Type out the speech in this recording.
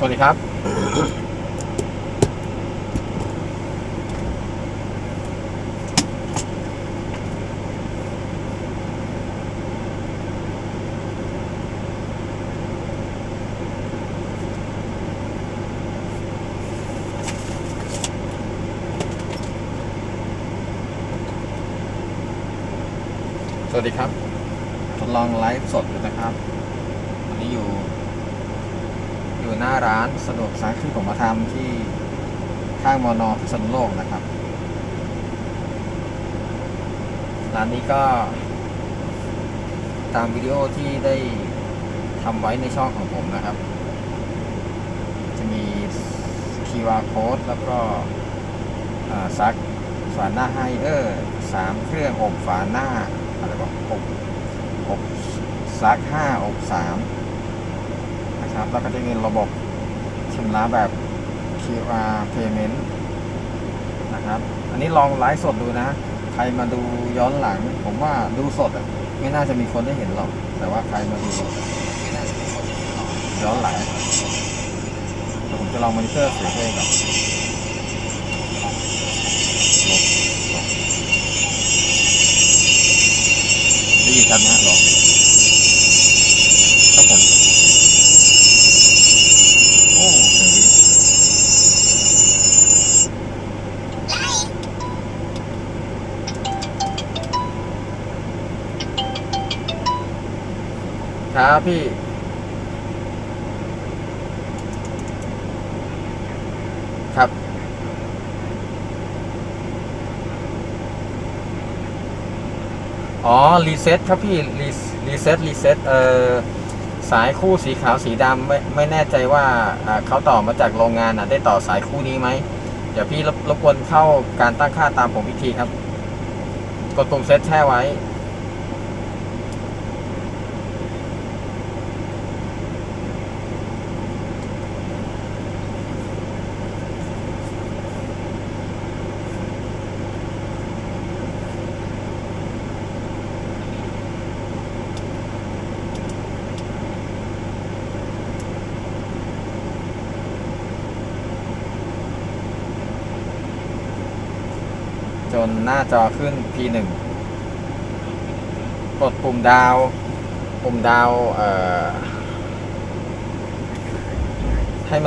สวัสดีครับ สวัสดีครับ ทดลองไลฟ์สดอยู่นะครับ วันนี้อยู่อยู่ หน้าร้านสะดวกซักที่ผมมาทำที่ข้างมอนอพิษณุโลกนะครับ ร้านนี้ก็ ตามวิดีโอที่ได้ทำไว้ในช่องของผมนะครับ จะมี QR code แล้วก็ซักฝาหน้าให้เออร์สามเครื่องอบฝาหน้าอะไรวะอบอบซักห้าอบสาม นะครับ แล้วก็จะมีระบบชำระแบบ QR payment นะครับ อันนี้ลองไลฟ์สดดูนะ ใครมาดูย้อนหลัง ผมว่าดูสดอะไม่น่าจะมีคนได้เห็นหรอก แต่ว่าใครมาดูย้อนหลังผมจะลองมอนิเตอร์เสียงเพลงก่อนได้ยินชัดไหมฮะหรอ ครับพี่ ครับ อ๋อ รีเซ็ตครับพี่ รีรีเซ็ตรีเซ็ตเอ่อสายคู่สีขาวสีดำไม่ไม่แน่ใจว่าอ่าเขาต่อมาจากโรงงานอะได้ต่อสายคู่นี้ไหม เดี๋ยวพี่รบรบกวนเข้าการตั้งค่าตามผมอีกทีครับ กดปุ่มเซตแช่ไว้ นหน้าจอขึ้น P1 กดปุ่มดาว ปุ่มดาว เอ่อ ให้มัน